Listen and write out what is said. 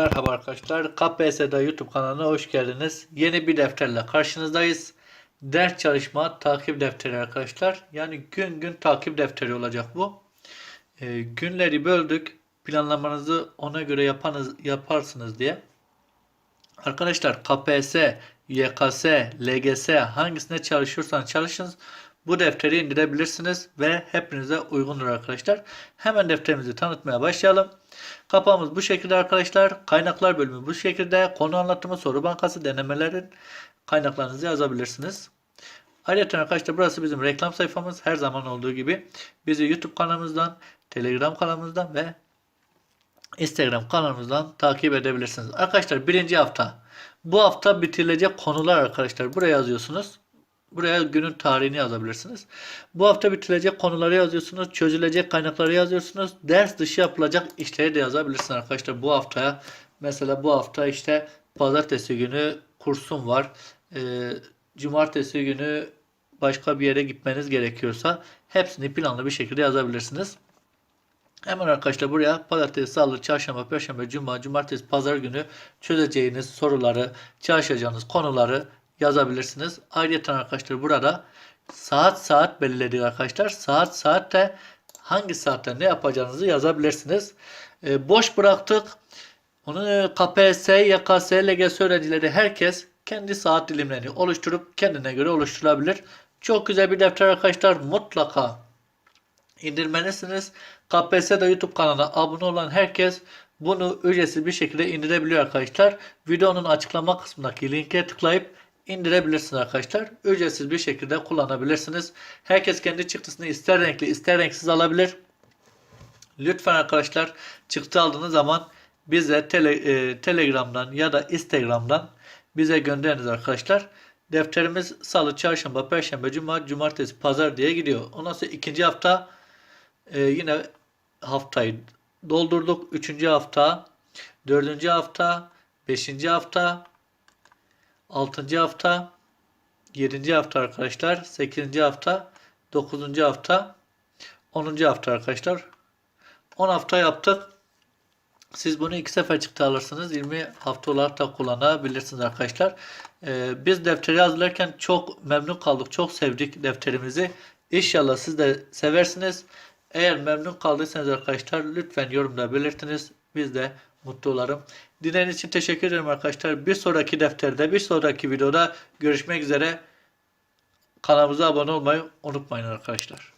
arkadaşlar. KPSS'de YouTube kanalına hoş geldiniz. Yeni bir defterle karşınızdayız. Ders çalışma takip defteri arkadaşlar. Yani gün gün takip defteri olacak bu. Ee, günleri böldük. Planlamanızı ona göre yapanız, yaparsınız diye. Arkadaşlar KPSS, YKS, LGS hangisine çalışıyorsanız çalışınız. Bu defteri indirebilirsiniz ve hepinize uygundur arkadaşlar. Hemen defterimizi tanıtmaya başlayalım. Kapağımız bu şekilde arkadaşlar. Kaynaklar bölümü bu şekilde. Konu anlatımı, soru bankası, denemelerin kaynaklarınızı yazabilirsiniz. Ayrıca arkadaşlar burası bizim reklam sayfamız. Her zaman olduğu gibi bizi YouTube kanalımızdan, Telegram kanalımızdan ve Instagram kanalımızdan takip edebilirsiniz. Arkadaşlar birinci hafta. Bu hafta bitirilecek konular arkadaşlar. Buraya yazıyorsunuz. Buraya günün tarihini yazabilirsiniz. Bu hafta bitirilecek konuları yazıyorsunuz. Çözülecek kaynakları yazıyorsunuz. Ders dışı yapılacak işleri de yazabilirsiniz arkadaşlar. Bu haftaya mesela bu hafta işte pazartesi günü kursum var. Ee, cumartesi günü başka bir yere gitmeniz gerekiyorsa hepsini planlı bir şekilde yazabilirsiniz. Hemen arkadaşlar buraya pazartesi, salı, çarşamba, perşembe, cuma, cumartesi, pazar günü çözeceğiniz soruları, çalışacağınız konuları yazabilirsiniz. Ayrıca arkadaşlar burada saat saat belirledik arkadaşlar. Saat saat de hangi saatte ne yapacağınızı yazabilirsiniz. Ee, boş bıraktık. Onu KPSS, YKS, LGS öğrencileri herkes kendi saat dilimlerini oluşturup kendine göre oluşturabilir. Çok güzel bir defter arkadaşlar. Mutlaka indirmelisiniz. KPSS'de YouTube kanalına abone olan herkes bunu ücretsiz bir şekilde indirebiliyor arkadaşlar. Videonun açıklama kısmındaki linke tıklayıp indirebilirsiniz arkadaşlar. Ücretsiz bir şekilde kullanabilirsiniz. Herkes kendi çıktısını ister renkli ister renksiz alabilir. Lütfen arkadaşlar çıktı aldığınız zaman bize tele, e, Telegram'dan ya da Instagram'dan bize gönderiniz arkadaşlar. Defterimiz salı, çarşamba, perşembe, cuma, cumartesi, pazar diye gidiyor. Ondan sonra ikinci hafta e, yine haftayı doldurduk. Üçüncü hafta, dördüncü hafta, beşinci hafta, altıncı hafta, yedinci hafta arkadaşlar, sekizinci hafta, dokuzuncu hafta, onuncu hafta arkadaşlar. 10 hafta yaptık. Siz bunu iki sefer çıktı alırsınız. 20 hafta olarak da kullanabilirsiniz arkadaşlar. Ee, biz defteri hazırlarken çok memnun kaldık. Çok sevdik defterimizi. İnşallah siz de seversiniz. Eğer memnun kaldıysanız arkadaşlar lütfen yorumda belirtiniz. Biz de mutlu olalım. Dinlediğiniz için teşekkür ederim arkadaşlar. Bir sonraki defterde, bir sonraki videoda görüşmek üzere. Kanalımıza abone olmayı unutmayın arkadaşlar.